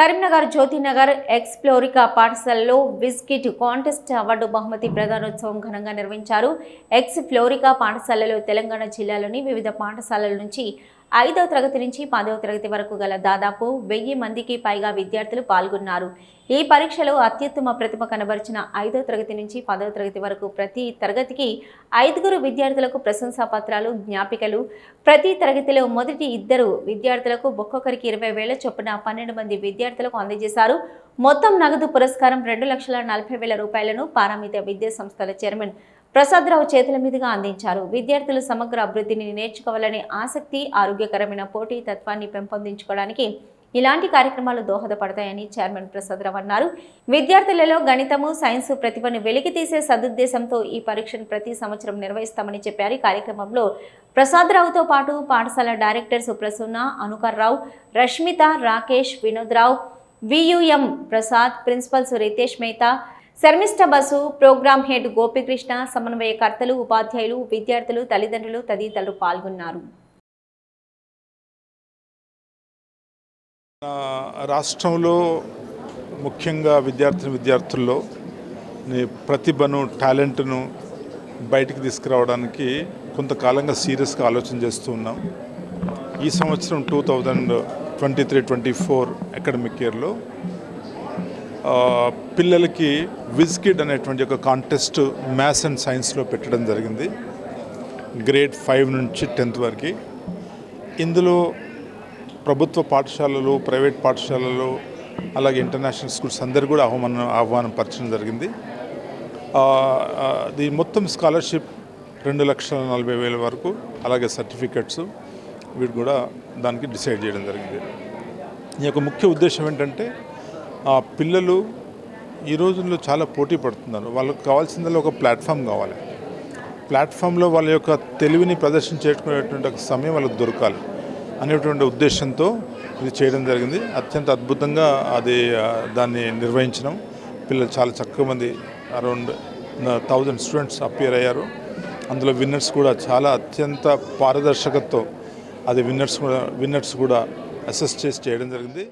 కరీంనగర్ జ్యోతినగర్ ఎక్స్ప్లోరికా పాఠశాలలో biscuit contest award బహుమతి ప్రధానోత్సవం ఘనంగా నిర్వహించారు. ఎక్స్ ఫ్లోరికా పాఠశాలలో తెలంగాణ జిల్లాలోని వివిధ పాఠశాలల నుంచి ఐదవ తరగతి నుంచి పదవ తరగతి వరకు గల దాదాపు వెయ్యి మందికి పైగా విద్యార్థులు పాల్గొన్నారు. ఈ పరీక్షలో అత్యుత్తమ ప్రతిభ కనబరిచిన ఐదవ తరగతి నుంచి పదవ తరగతి వరకు ప్రతి తరగతికి ఐదుగురు విద్యార్థులకు ప్రశంసా పత్రాలు జ్ఞాపికలు. ప్రతి తరగతిలో మొదటి ఇద్దరు విద్యార్థులకు ఒక్కొక్కరికి ఇరవై వేల చొప్పున పన్నెండు మంది విద్యార్థులకు అందజేశారు. మొత్తం నగదు పురస్కారం రెండు లక్షల నలభై వేల రూపాయలను పారామిత విద్యా సంస్థల చైర్మన్ ప్రసాదరావు చేతుల మీదుగా అందించారు. విద్యార్థులు సమగ్ర అభివృద్ధిని నేర్చుకోవాలనే ఆసక్తి ఆరోగ్యకరమైన పోటీ తత్వాన్ని పెంపొందించుకోవడానికి ఇలాంటి కార్యక్రమాలు దోహదపడతాయని చైర్మన్ ప్రసాదరావు అన్నారు. విద్యార్థులలో గణితము సైన్స్ ప్రతిభను వెలికితీసే సదుద్దేశంతో ఈ పరీక్షను ప్రతి సంవత్సరం నిర్వహిస్తామని చెప్పారు. ఈ కార్యక్రమంలో ప్రసాదరావుతో పాటు పాఠశాల director Suprasanna Anukarrao Rashmita Rakesh Vinodrao V U M Prasad principals Ritesh Mehta Sharmishta bus program head Gopikrishna సమన్వయకర్తలు ఉపాధ్యాయులు విద్యార్థులు తల్లిదండ్రులు తదితరులు పాల్గొన్నారు. రాష్ట్రంలో ముఖ్యంగా విద్యార్థి విద్యార్థుల్లో ప్రతిభను టాలెంట్ను బయటికి తీసుకురావడానికి కొంతకాలంగా సీరియస్గా ఆలోచన చేస్తూ ఉన్నాం. ఈ సంవత్సరం two thousand twenty three twenty four academic ఇయర్లో పిల్లలకి విజ్కిడ్ అనేటువంటి ఒక కాంటెస్ట్ మ్యాథ్స్ అండ్ సైన్స్లో పెట్టడం జరిగింది. గ్రేడ్ ఫైవ్ నుంచి టెన్త్ వరకు. ఇందులో ప్రభుత్వ పాఠశాలలు ప్రైవేట్ పాఠశాలలు అలాగే ఇంటర్నేషనల్ స్కూల్స్ అందరు కూడా ఆహ్వానం ఆహ్వానం పరచడం జరిగింది. ఆ, దీని మొత్తం స్కాలర్షిప్ రెండు లక్షల నలభై వేల వరకు అలాగే సర్టిఫికెట్స్ వీటి కూడా దానికి డిసైడ్ చేయడం జరిగింది. ఈ యొక్క ముఖ్య ఉద్దేశం ఏంటంటే ఆ పిల్లలు ఈ రోజుల్లో చాలా పోటీ పడుతున్నారు. వాళ్ళకు కావాల్సిందల్లా ఒక ప్లాట్ఫామ్ కావాలి. ప్లాట్ఫామ్లో వాళ్ళ యొక్క తెలివిని ప్రదర్శించేటువంటి ఒక సమయం వాళ్ళకి దొరకాలి అనేటువంటి ఉద్దేశంతో ఇది చేయడం జరిగింది. అత్యంత అద్భుతంగా అది దాన్ని నిర్వహించడం. పిల్లలు చాలా చక్కగా మంది అరౌండ్ థౌజండ్ స్టూడెంట్స్ అపియర్ అయ్యారు. అందులో విన్నర్స్ కూడా చాలా అత్యంత పారదర్శకతతో అది విన్నర్స్ కూడా విన్నర్స్ కూడా అసెస్ చేసి చేయడం జరిగింది.